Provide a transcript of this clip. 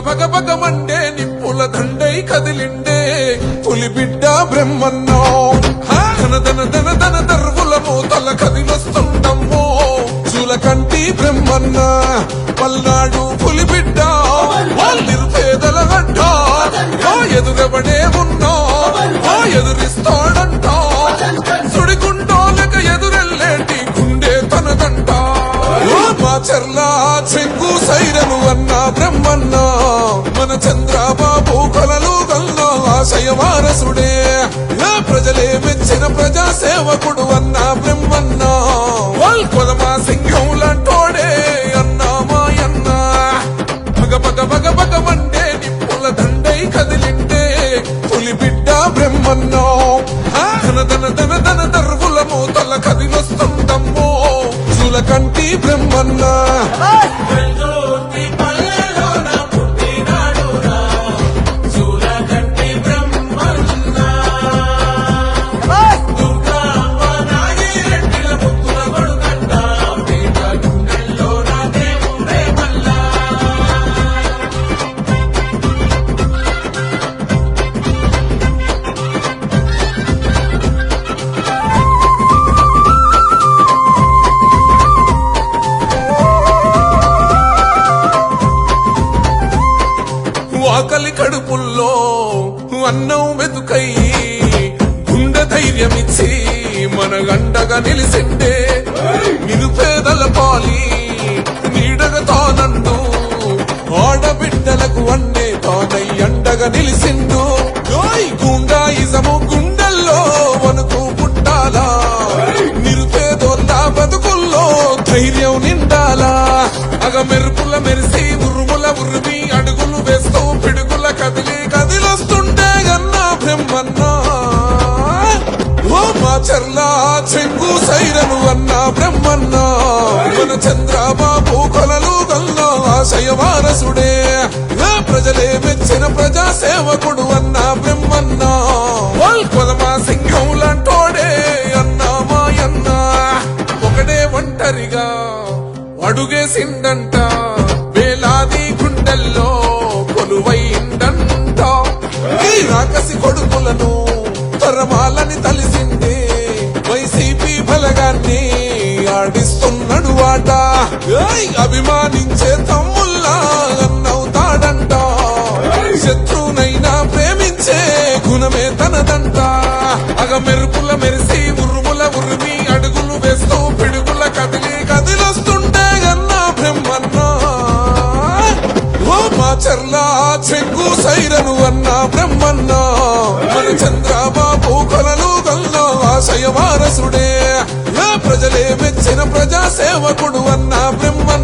బగ నిప్పుల దండై కదిలిండే పులి బిడ్డ బ్రహ్మన్నో. ధన ధన ధన ధన దర్వుల మూతల కదిలొస్తుండమ్మో చూలకంటి బ్రహ్మన్న పల్నాడు పులి బిడ్డ చర్లా చెంగు సైరను అన్న బ్రహ్మన్న మన చంద్రబాబు కొలలు గల్ల ఆశయ వారసుడే. నా ప్రజలే మెచ్చిన ప్రజా సేవకుడు అన్న బ్రహ్మన్న. వల్ కొలమా సింహం లాంటోడే అన్న మాయన్న. పగ పగ పగ పగ మండే నిప్పుల దండై కదిలిండే. పులి బిడ్డ బ్రహ్మన్నో. హా! ధన ధన ధన ధన దర్వుల మూతల కదిలొస్తుందమ్మో. చూలకంటి బ్రహ్మన్నా. ఆకలి కడుపుల్లో అన్నం వెతుకై గుండె ధైర్యమిచ్చి మన గండగా నిలిసిండే నిరుపేదల పాలి నీడగా తానండు ఆడబిడ్డలకు అన్నే తానై అండగా నిలిసిండు ఓయ్ గుండాయిజము గుండెల్లో వణుకు పుట్టాలా? నిరుపేదోళ్ళ బతుకుల్లో ధైర్యం నిండాలా? అగ మెరుపుల మెరిసి ఉరుముల ఉరుమి చర్లా చెంగు సైరను అన్న బ్రహ్మన్న. మన చంద్రబాబు కొలలు గల్ల ఆశయ వారసుడే. ప్రజలే మెచ్చిన ప్రజా సేవకుడు అన్న బ్రహ్మన్న. కొలమా సింహం లాంటోడే అన్న మాయన్న. ఒకడే ఒంటరిగా అడుగేసిందంట వేలాది గుండెల్లో కొలువైందంట ఈ రాకసి కొడుకులను తరమాలని తలిసిందే ఆడిస్తున్నాడు వాట. అభిమానించే తమ్ముల్లా అన్నవుతాడంట. శత్రువునైనా ప్రేమించే గుణమే తనదంట. అగ మెరుపుల మెరిసి ఉరుముల ఉరిమి అడుగులు వేస్తూ పిడుగుల కదిలి కదిలొస్తుంటే గన్నా బ్రహ్మన్నా. ఓ మా చర్లా చెంగు సైరను అన్న బ్రహ్మన్న. మన చంద్రబాబు కొలలు గల్ల ఆశయ వారసుడే. ప్రజలే ప్రజాసేవకుడు ప్రజా సేవకుడు అన్న బ్రహ్మన్న